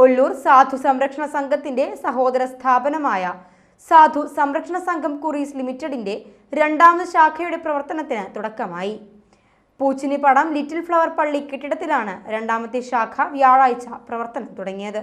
ഒല്ലൂർ സാധു സംരക്ഷണ സംഘത്തിന്റെ സഹോദര സ്ഥാപനമായ സാധു സംരക്ഷണ സംഘം കുറീസ് ലിമിറ്റഡിന്റെ രണ്ടാമത് ശാഖയുടെ പ്രവർത്തനത്തിന് തുടക്കമായി. പൂച്ചിനി പൂച്ചിനിപ്പടം ലിറ്റിൽ ഫ്ലവർ പള്ളി കെട്ടിടത്തിലാണ് രണ്ടാമത്തെ ശാഖ വ്യാഴാഴ്ച പ്രവർത്തനം തുടങ്ങിയത്.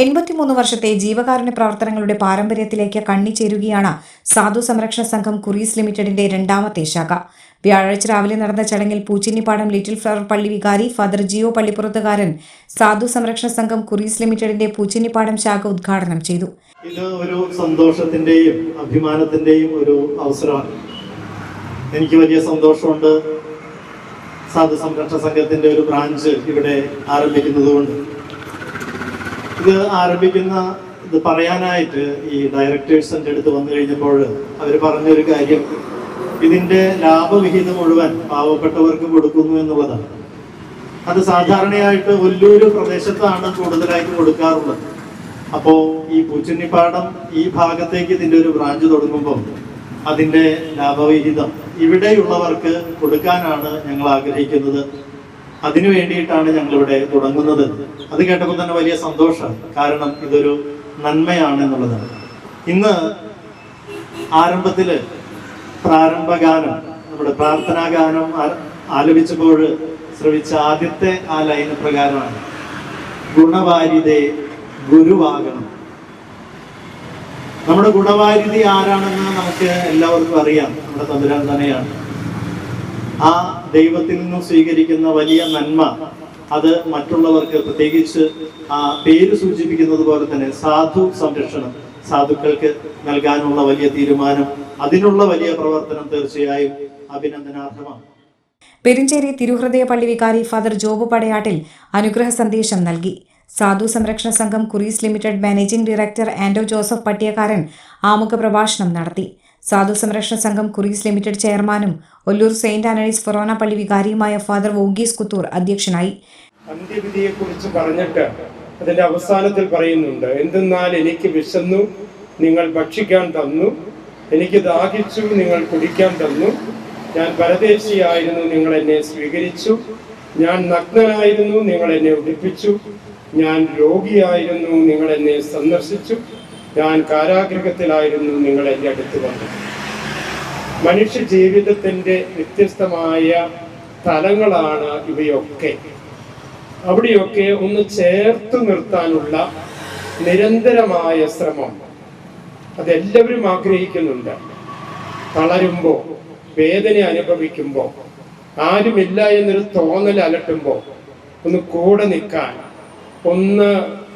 എൺപത്തിമൂന്ന് വർഷത്തെ ജീവകാരുണ്യ പ്രവർത്തനങ്ങളുടെ പാരമ്പര്യത്തിലേക്ക് കണ്ണിച്ചേരുകയാണ് സാധു സംരക്ഷണ സംഘം കുറീസ് ലിമിറ്റഡിന്റെ രണ്ടാമത്തെ ശാഖ. വ്യാഴാഴ്ച രാവിലെ നടന്ന ചടങ്ങിൽ പൂച്ചിന്നിപ്പാടം ലിറ്റിൽ ഫ്ലവർ പള്ളി വികാരി ഫാദർ ജിയോ പള്ളിപ്പുറത്തുകാരൻ സാധു സംരക്ഷണ സംഘം കുറീസ് ലിമിറ്റഡിന്റെ പൂച്ചിന്നിപ്പാടം ശാഖ ഉദ്ഘാടനം ചെയ്തു. ഇത് ഒരു സന്തോഷത്തിന്റെയും അഭിമാനത്തിന്റെയും ഒരു അവസരമാണ്. എനിക്ക് വലിയ സന്തോഷമുണ്ട്. സാധു സംരക്ഷണ സംഘത്തിന്റെ ഒരു ബ്രാഞ്ച് ഇവിടെ ആരംഭിക്കുന്നത് കൊണ്ട് ഇത് ആരംഭിക്കുന്ന ഇത് പറയാനായിട്ട് ഈ ഡയറക്ടേഴ്സ് എന്റെ അടുത്ത് വന്നു കഴിഞ്ഞപ്പോൾ അവർ പറഞ്ഞൊരു കാര്യം. ഇതിന്റെ ലാഭവിഹിതം മുഴുവൻ പാവപ്പെട്ടവർക്ക് കൊടുക്കുന്നു എന്നുള്ളതാണ്. അത് സാധാരണയായിട്ട് വലിയൊരു പ്രദേശത്താണ് കൂടുതലായിട്ട് കൊടുക്കാറുള്ളത്. അപ്പോൾ ഈ പൂച്ചുണ്ണിപ്പാടം ഈ ഭാഗത്തേക്ക് ഇതിന്റെ ഒരു ബ്രാഞ്ച് തുടങ്ങുമ്പോൾ അതിന്റെ ലാഭവിഹിതം ഇവിടെയുള്ളവർക്ക് കൊടുക്കാനാണ് ഞങ്ങൾ ആഗ്രഹിക്കുന്നത്. അതിനു വേണ്ടിയിട്ടാണ് ഞങ്ങളിവിടെ തുടങ്ങുന്നത്. അത് കേട്ടപ്പോൾ തന്നെ വലിയ സന്തോഷം. കാരണം ഇതൊരു നന്മയാണ് എന്നുള്ളതാണ്. ഇന്ന് ആരംഭത്തിൽ പ്രാരംഭഗാനം നമ്മുടെ പ്രാർത്ഥനാ ഗാനം ആലപിച്ചപ്പോൾ ശ്രവിച്ച ആദ്യത്തെ ആ ലൈന് പ്രകാരമാണ്. ഗുണവാരിതെ ഗുരുവാകണം. നമ്മുടെ ഗുണവാരിധി ആരാണെന്ന് നമുക്ക് എല്ലാവർക്കും അറിയാം. നമ്മുടെ തമ്പുരാൻ തന്നെയാണ്. ആ ദൈവത്തിൽ നിന്നും സ്വീകരിക്കുന്ന വലിയ നന്മ. അത് മറ്റുള്ളവർക്ക് പ്രത്യേകിച്ച് ആ പേര് സൂചിപ്പിക്കുന്നത് പോലെ തന്നെ സാധു സംരക്ഷണം. സാധുക്കൾക്ക് നൽകാനുള്ള വലിയ തീരുമാനം അതിനുള്ള വലിയ പ്രവർത്തനം തീർച്ചയായും അഭിനന്ദനാർഹമാണ്. പെരിഞ്ചേരി തിരുഹൃദയ പള്ളി വികാരി ഫാദർ ജോബ് പടയാട്ടിൽ അനുഗ്രഹ സന്ദേശം നൽകി. Sadhu Samrakshana Sangham Kuries limited managing director Anto Joseph Pattiyakkaran ആമുഖ പ്രഭാഷണം നടത്തി. സാധു സംരക്ഷണ സംഘം കുറീസ് ലിമിറ്റഡ് ചെയർമാനും ഒല്ലൂർ സെയിന്റ് ആന്റണീസ് ഫൊറോന പള്ളി വികാരിയുമായ ഫാദർ വോഗീസ് കുത്തൂർ അധ്യക്ഷനായി. അന്ത്യവിധിയെക്കുറിച്ച് പറഞ്ഞിട്ട് അതിന്റെ അവസാനത്തിൽ പറയുന്നുണ്ട് എന്തെന്നാൽ എനിക്ക് വിശന്നു നിങ്ങൾ ഭക്ഷിക്കാൻ തന്നു എനിക്ക് ദാഹിച്ചു നിങ്ങൾ കുടിക്കാൻ തന്നു. ഞാൻ പരദേശിയായിരുന്നു നിങ്ങൾ എന്നെ സ്വീകരിച്ചു. ഞാൻ നഗ്നനായിരുന്നു നിങ്ങൾ എന്നെ ഉടുപ്പിച്ചു. ഞാൻ രോഗിയായിരുന്നു നിങ്ങൾ എന്നെ സന്ദർശിച്ചു. ഞാൻ കാരാഗ്രഹത്തിലായിരുന്നു നിങ്ങൾ എന്റെ അടുത്ത് വന്നു മനുഷ്യ ജീവിതത്തിന്റെ വ്യത്യസ്തമായ തലങ്ങളാണ് ഇവയൊക്കെ. അവിടെയൊക്കെ ഒന്ന് ചേർത്ത് നിർത്താനുള്ള നിരന്തരമായ ശ്രമം അതെല്ലാവരും ആഗ്രഹിക്കുന്നുണ്ട്. തളരുമ്പോ വേദന അനുഭവിക്കുമ്പോ ആരുമില്ല എന്നൊരു തോന്നൽ അലട്ടുമ്പോ ഒന്ന് കൂടെ നിൽക്കാൻ ഒന്ന്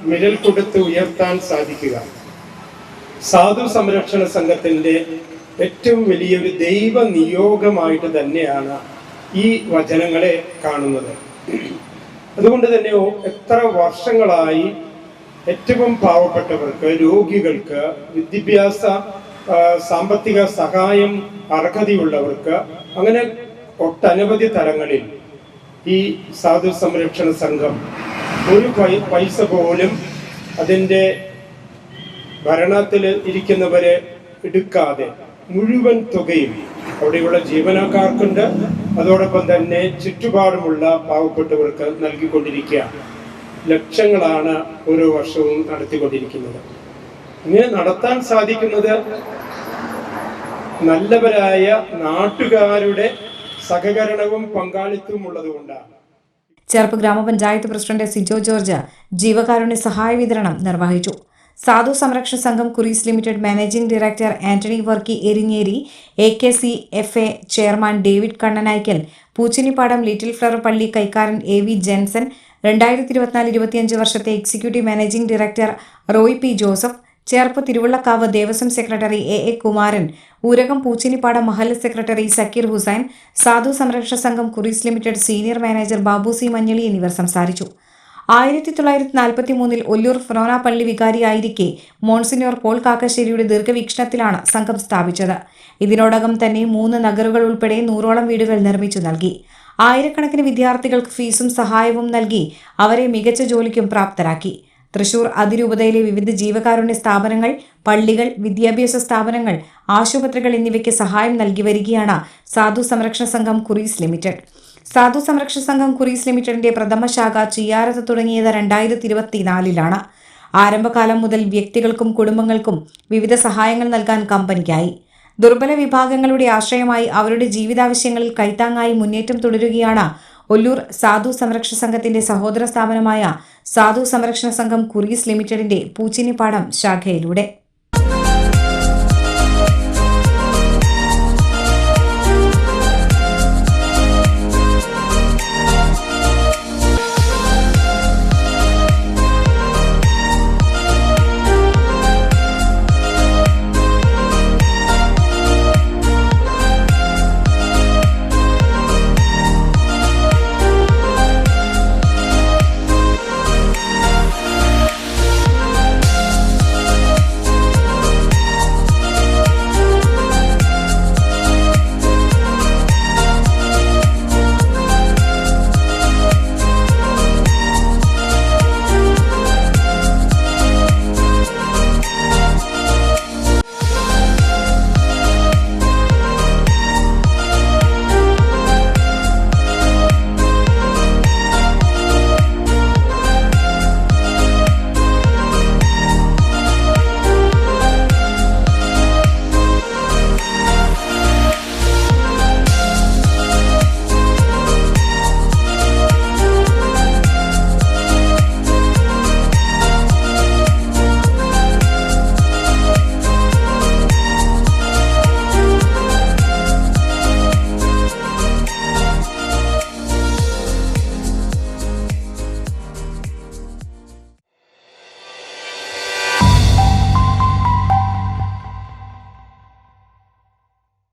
വിരൽ കൊടുത്ത് ഉയർത്താൻ സാധിക്കുക. സാധു സംരക്ഷണ സംഘത്തിന്റെ ഏറ്റവും വലിയൊരു ദൈവ നിയോഗമായിട്ട് തന്നെയാണ് ഈ വചനങ്ങളെ കാണുന്നത്. അതുകൊണ്ട് തന്നെ എത്ര വർഷങ്ങളായി ഏറ്റവും പാവപ്പെട്ടവർക്ക് രോഗികൾക്ക് വിദ്യാഭ്യാസ സാമ്പത്തിക സഹായം അർഹതയുള്ളവർക്ക് അങ്ങനെ ഒട്ടനവധി തലങ്ങളിൽ ഈ സാധു സംരക്ഷണ സംഘം ഒരു പൈസ പോലും അതിന്റെ ഭരണത്തിൽ ഇരിക്കുന്നവരെ എടുക്കാതെ മുഴുവൻ തുകയും അവിടെയുള്ള ജീവനക്കാർക്കുണ്ട്. അതോടൊപ്പം തന്നെ ചുറ്റുപാടുമുള്ള പാവപ്പെട്ടവർക്ക് നൽകിക്കൊണ്ടിരിക്കുക. ലക്ഷങ്ങളാണ് ഓരോ വർഷവും നടത്തിക്കൊണ്ടിരിക്കുന്നത്. ഇങ്ങനെ നടത്താൻ സാധിക്കുന്നത് നല്ലവരായ നാട്ടുകാരുടെ സഹകരണവും പങ്കാളിത്തവും ഉള്ളതുകൊണ്ടാണ് ചേർപ്പ് ഗ്രാമപഞ്ചായത്ത് പ്രസിഡന്റ് സിജോ ജോർജ് ജീവകാരുണ്യ സഹായ വിതരണം നിർവഹിച്ചു. Sadhu Samrakshana Sangham Kuries limited managing director Antony Varkey Erinjeri A K C F A chairman David Kannanaikkal Poochinippadam little flower പള്ളി കൈക്കാരൻ എ വി ജെൻസൺ രണ്ടായിരത്തി ഇരുപത്തിനാല് ഇരുപത്തിയഞ്ച് വർഷത്തെ executive managing director Roy P Joseph Cherpu Thiruvallakkavu Devaswom secretary A A Kumaran Urakam Poochinippadam മഹല്ല് secretary Zakir Hussain Sadhu Samrakshana Sangham Kuries limited senior manager Babu C Manjali എന്നിവർ സംസാരിച്ചു. ആയിരത്തി തൊള്ളായിരത്തി നാൽപ്പത്തി മൂന്നിൽ ഒല്ലൂർ ഫ്രോന പള്ളി വികാരിയായിരിക്കെ മോൺസിനോർ പോൾ കാക്കശ്ശേരിയുടെ ദീർഘവീക്ഷണത്തിലാണ് സംഘം സ്ഥാപിച്ചത്. ഇതിനോടകം തന്നെ മൂന്ന് നഗറുകൾ ഉൾപ്പെടെ നൂറോളം വീടുകൾ നിർമ്മിച്ചു നൽകി. ആയിരക്കണക്കിന് വിദ്യാർത്ഥികൾക്ക് ഫീസും സഹായവും നൽകി അവരെ മികച്ച ജോലിക്കും പ്രാപ്തരാക്കി. തൃശൂർ അതിരൂപതയിലെ വിവിധ ജീവകാരുണ്യ സ്ഥാപനങ്ങൾ പള്ളികൾ വിദ്യാഭ്യാസ സ്ഥാപനങ്ങൾ ആശുപത്രികൾ എന്നിവയ്ക്ക് സഹായം നൽകി വരികയാണ് സാധു സംരക്ഷണ സംഘം കുറീസ് ലിമിറ്റഡ്. സാധു സംരക്ഷണ സംഘം കുറീസ് ലിമിറ്റഡിന്റെ പ്രഥമ ശാഖ ചിയാരത്ത് തുടങ്ങിയത് രണ്ടായിരത്തി ഇരുപത്തിനാലിലാണ് ആരംഭകാലം മുതൽ വ്യക്തികൾക്കും കുടുംബങ്ങൾക്കും വിവിധ സഹായങ്ങൾ നൽകാൻ കമ്പനിക്കായി. ദുർബല വിഭാഗങ്ങളുടെ ആശ്രയമായി അവരുടെ ജീവിതാവശ്യങ്ങളിൽ കൈത്താങ്ങായി മുന്നേറ്റം തുടരുകയാണ് ഒല്ലൂർ സാധു സംരക്ഷണ സംഘത്തിന്റെ സഹോദര സ്ഥാപനമായ സാധു സംരക്ഷണ സംഘം കുറീസ് ലിമിറ്റഡിന്റെ പൂച്ചിനിപ്പാടം ശാഖയിലൂടെ.